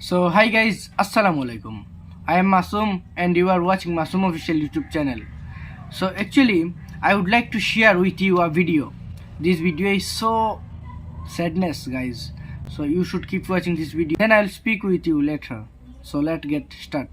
So hi guys, Assalamu alaikum. I am Masum and you are watching Masum official YouTube channel. So actually, I would like to share with you a video. This video is so sadness, guys. So you should keep watching this video. Then I'll speak with you later. So let's get start.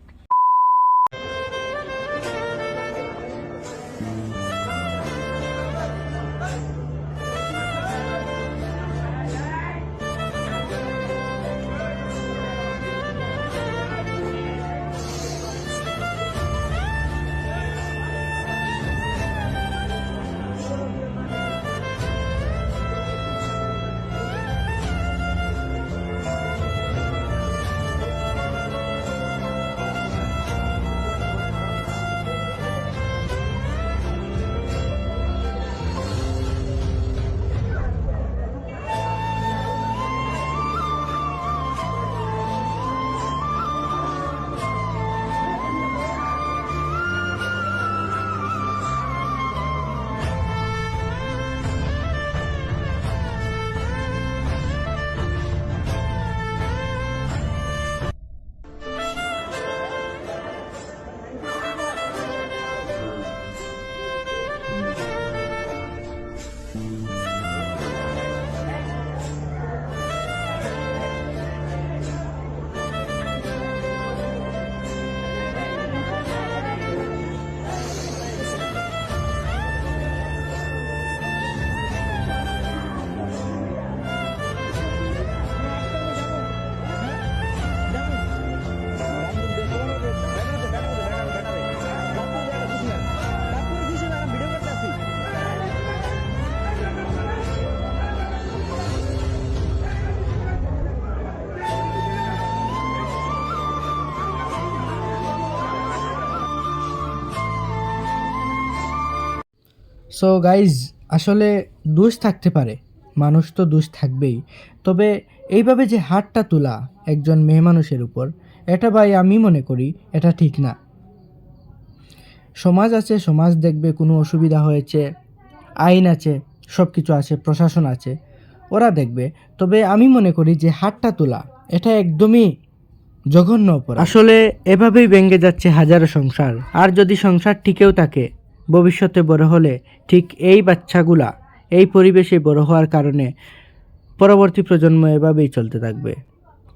So guys আসলে দোষ থাকতে পারে। মানুষ তো দোষ থাকবেই। তবে এইভাবে যে হাতটা তোলা একজন মেয়ে মানুষের উপর, এটা ভাই আমি মনে করি এটা ঠিক না। সমাজ আছে, সমাজ দেখবে কোনো অসুবিধা হয়েছে, আইন আছে সব কিছু আছে, প্রশাসন আছে, ওরা দেখবে। তবে আমি মনে করি যে হাতটা তোলা, এটা একদমই জঘন্য অপরাধ। আসলে এভাবেই ভেঙে যাচ্ছে হাজারো সংসার। আর যদি সংসার টিকেও থাকে ভবিষ্যতে বড় হলে ঠিক এই বাচ্চাগুলা এই পরিবেশে বড় হওয়ার কারণে পরবর্তী প্রজন্ম এভাবেই চলতে থাকবে।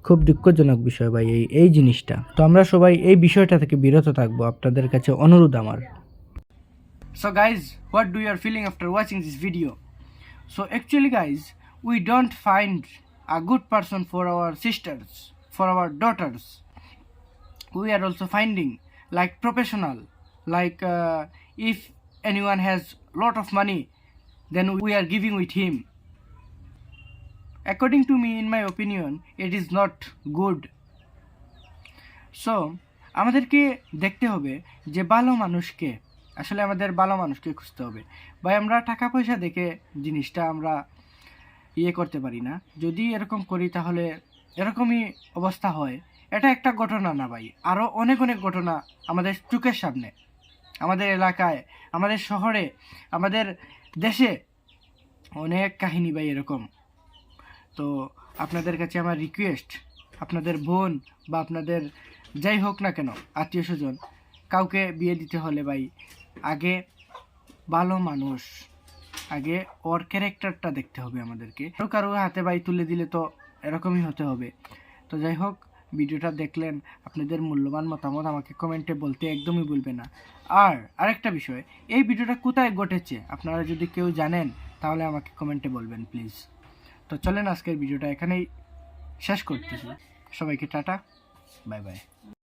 খুব দুঃখজনক বিষয় ভাই এই এই জিনিসটা। তো আমরা সবাই এই বিষয়টা থেকে বিরত থাকব। আপনাদের কাছে অনুরোধ আমার। So guys what do your feeling after watching this video so actually guys we don't find a good person for our sisters for our daughters we are also finding like professional like uh, if anyone has lot of money, then we are giving with him. According to me, in my opinion, it is not good. So আমাদেরকে দেখতে হবে যে ভালো মানুষকে আসলে আমাদের ভালো মানুষকে খুঁজতে হবে। ভাই আমরা টাকা পয়সা দেখে জিনিসটা আমরা ইয়ে করতে পারি না। যদি এরকম করি তাহলে এরকমই অবস্থা হয়। এটা একটা ঘটনা না ভাই। আরও অনেক অনেক ঘটনা আমাদের চোখের সামনে। আমাদের এলাকায়, আমাদের শহরে, আমাদের দেশে অনেক কাহিনী ভাই এরকম। তো আপনাদের কাছে আমার রিকোয়েস্ট আপনাদের বোন বা আপনাদের যাই হোক না কেন, আত্মীয় স্বজন, কাউকে বিয়ে দিতে হলে ভাই, আগে ভালো মানুষ, আগে ওর ক্যারেক্টারটা দেখতে হবে আমাদেরকে। কারও কারও হাতে ভাই তুলে দিলে তো এরকমই হতে হবে। তো যাই হোক ভিডিওটা দেখলেন, আপনাদের মূল্যবান মতামত আমাকে কমেন্টে বলতে একদমই ভুলবে না। আর আরেকটা বিষয়, এই ভিডিওটা কোথায় ঘটেছে, আপনারা যদি কেউ জানেন, তাহলে আমাকে কমেন্টে বলবেন, প্লিজ। তো চলেন, আজকের ভিডিওটা এখানেই শেষ করতেছি। সবাইকে টাটা, বাই বাই।